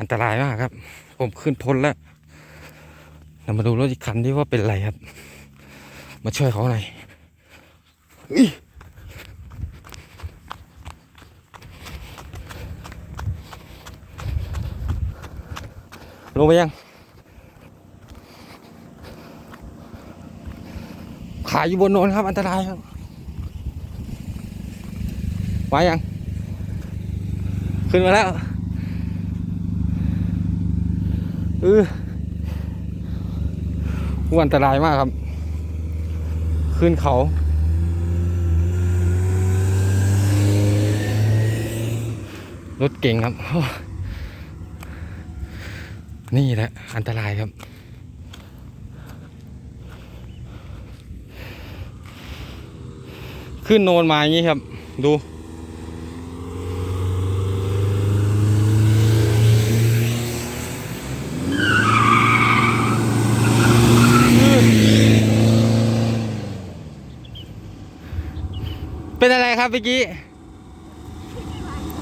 อันตรายมากครับ ผมขึ้นพ้นแล้วเรามาดูรถอีกคันที่ว่าเป็นอะไรครับ มาช่วยเขาหน่อยอุ๊ยลงไปยัง ขายอยู่บนโนนครับ อันตรายครับมายัง ขึ้นมาแล้ว เอออู้อันตรายมากครับ ขึ้นเขา รถเก่งครับ นี่แหละ อันตรายครับขึ้นโนนมาอย่างนี้ครับ ดู เป็นอะไร ครับเมื่อกี้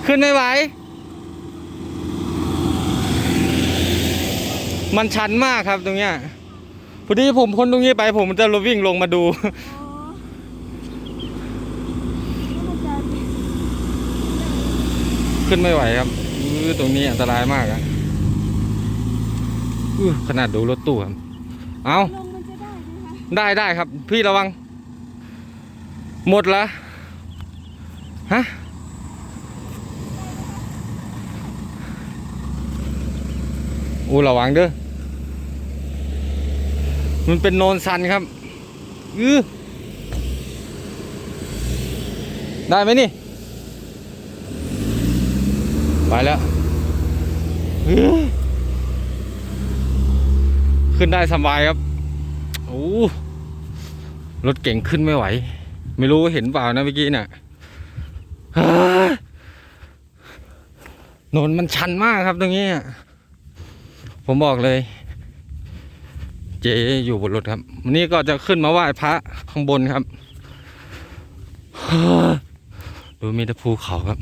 ขึ้นไม่ไหว มันชันมากครับตรงเนี้ยพอดีผมพ้นตรงนี้ไป ผมจะวิ่งลงมาดู ขึ้นไม่ไหวครับอื้อตรงนี้อันตรายมากอะอื้อขนาดดูรถตู้ครับเอาลงมันจะได้ไหมคะได้ได้ครับ พี่ระวัง หมดละ ฮะอู้ระวังเด้อ มันเป็นโนนซันครับอือได้ไหมนี่ ไปแล้วขึ้นได้สบายครับ โอ้ รถเก่งขึ้นไม่ไหว ไม่รู้เห็นเปล่านะเมื่อกี้น่ะเฮ้ย โนนมันชันมากครับตรงนี้อะผมบอกเลย เจอยู่บนรถครับ วันนี้ก็จะขึ้นมาไหว้พระข้างบนครับดูมีแต่ภูเขาครับ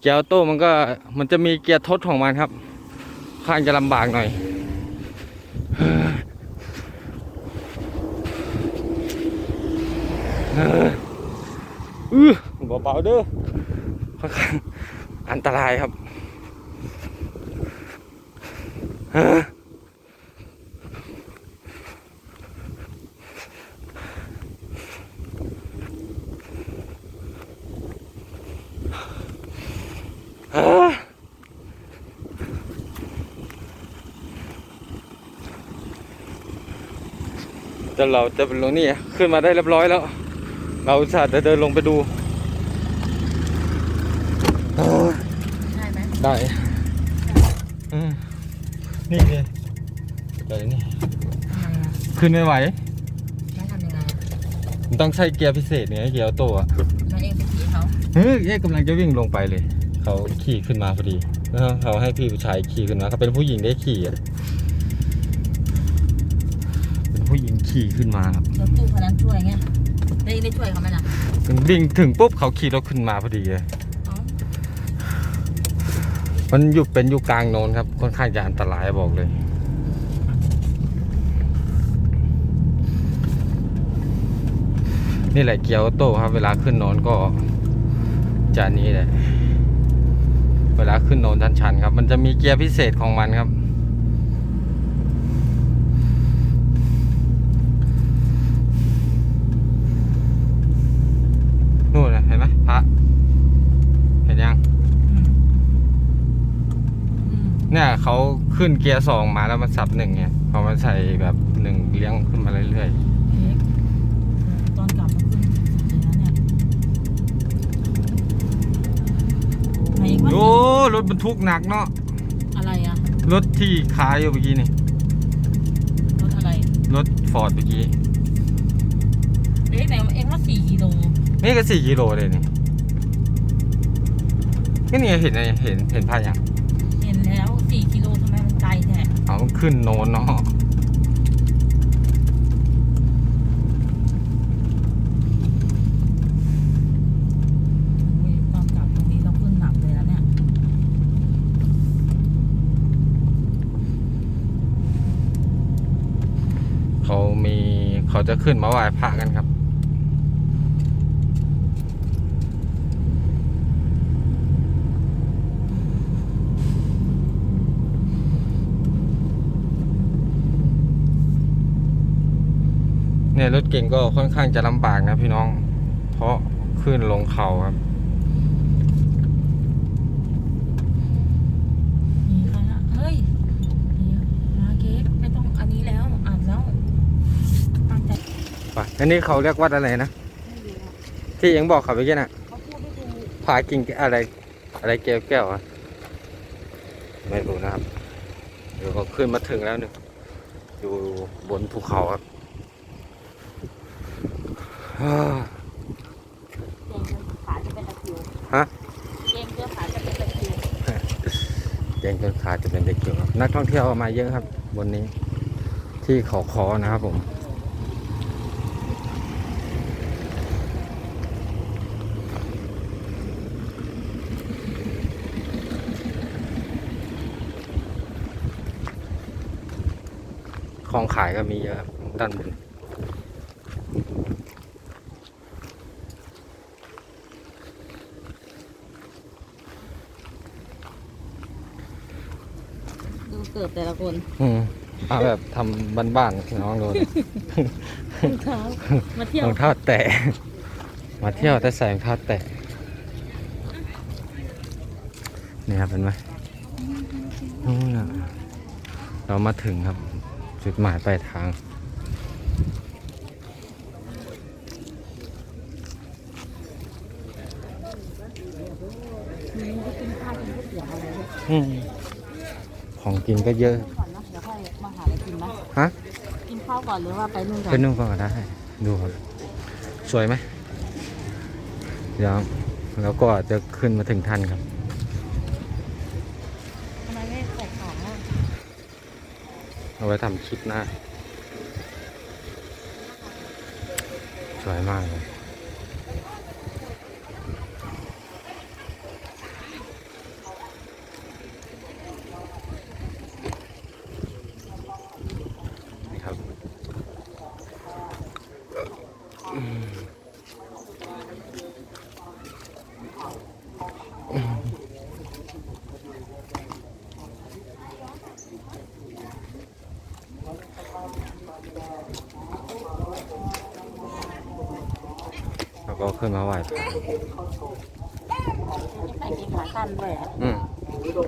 เกียร์ออโต้มันก็มันจะมีเกียร์ทดของมันครับ ข้างจะลำบากหน่อย อือเบาๆเด้อค่อนข้างอันตรายครับฮะฮะแต่เราจะเป็นลงนี่ขึ้นมาได้เรียบร้อยแล้ว เราอุตส่าห์จะเดินลงไปดู ได้ไหมได้อืมนี่เลยเดี๋ยวนี่ทำไงอะขึ้นไม่ไหวแล้วทำยังไงอะมันต้องใช้เกียร์พิเศษเนี่ยเกียร์ออโต้อะแล้วเองไปขี่เขาเฮ้ยเอ๊ะกำลังจะวิ่งลงไปเลย เขาขี่ขึ้นมาพอดีแล้วเขาให้พี่ผู้ชายขี่ขึ้นมาเขาเป็นผู้หญิงได้ขี่อะเป็นผู้หญิงขี่ขึ้นมาครับ รถตู้คนนั้นช่วยเงี้ ยแล้วเองได้ช่วยเขาไหมล่ะวิ่งถึงปุ๊บเขาขี่รถขึ้นมาพอดีเลยอ๋อมันอยู่เป็นอยู่กลางโนนครับค่อนข้างจะอันตรายบอกเลย นี่แหละเกียร์ออโต้ครับ เวลาขึ้นโนนก็จะอันนี้แหละเวลาขึ้นโนนชันๆครับ มันจะมีเกียร์พิเศษของมันครับ นู่นนะเห็นไหมพระ เห็นยัง อืมอืม เนี่ยเขาขึ้นเกียร์สองมาแล้วมันสับหนึ่งไงพอมันใส่แบบหนึ่งเลี้ยงขึ้นมาเรื่อยเอ๊ะตอนกลับมาขึ้นเลยนะเนี่ยไหนๆว่าโอ้รถบรรทุกหนักเนาะอะไรอะรถที่ขายอยู่เมื่อกี้นี่รถอะไร รถฟอร์ดเมื่อกี้เอ๊ะไหนเองว่าสี่กิโลนี่ก็สี่กิโลเลยนี่ก็นี่เห็นไงเห็นเห็นพายังเห็นแล้ว สี่กิโลทำไมมันไกลแท้เอาขึ้นโนนเนาะตอนกลับตรงนี้เราขึ้นหนักเลยแล้วเนี่ย เขามีเขาจะขึ้นมาไหว้พระกันครับ เนี่ยรถเก่งก็ค่อนข้างจะลำบากนะพี่น้อง เพราะขึ้นลงเขาครับนี่ใครอะเฮ้ยนี่มาเค้กไม่ต้องอันนี้แล้วอ่านแล้วตั้งใจไปอันนี้เขาเรียกวัดอะไรนะไม่ดีอะที่ยังบอกเขาไปแค่น่ะเขาพูดไม่ถูกผากิ่งอะไร อะไรแก้วแก้วอะไม่รู้นะครับ เดี๋ยวก็ขึ้นมาถึงแล้วหนึ่งอยู่บนภูเขาครับฮ่า เกงจนขาจะเป็นตะคริวฮะ เกงจนขาจะเป็นตะคริวเก่งจนขาจะเป็นเด็กเกี่ยวครับนักท่องเที่ยวมาเยอะครับ บนนี้ ที่เขาคอนะครับผมของขายก็มีเยอะครับด้านบน ดู เกิดแต่ละคนอืมเอาแบบทำบ้านๆน้องดูรองเท้ามาเที่ยวรองเท้าแตะ มาเที่ยวแต่ใส่รองเท้าแตะนี่ครับเห็นไหมนู่นน่ะเรามาถึงครับ จุดหมายปลายทางนี่ก็กินข้าวกินก๋วยเตี๋ยวอะไรด้วยอืม ของกินก็เยอะ ก่อนนะเดี๋ยวค่อยมาหาอะไรกินนะฮะกินข้าวก่อนหรือว่าไปนู่นก่อไปนนู่นก็ได้ ดูครับ สวยไหมเดี๋ยวแล้วก็จะขึ้นมาถึงท่านครับ ทำไมไม่ใส่ของอะเอาไว้ทำคลิปหน้า สวยมากเลย ก็ขึ้นมาไหว้พระใส่เกงขาสั้นด้วยอะอืม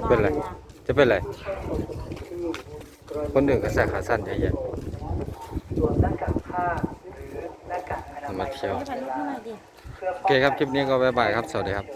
เป็นไร จะเป็นไร คนอื่นก็ใส่ขาสั้นเยอะแยะเอามาเที่ยวไม่ถ่ายรูปให้หน่อยดิ โอเคครับ คลิปนี้ก็บ๊ายบายครับ สวัสดีครับ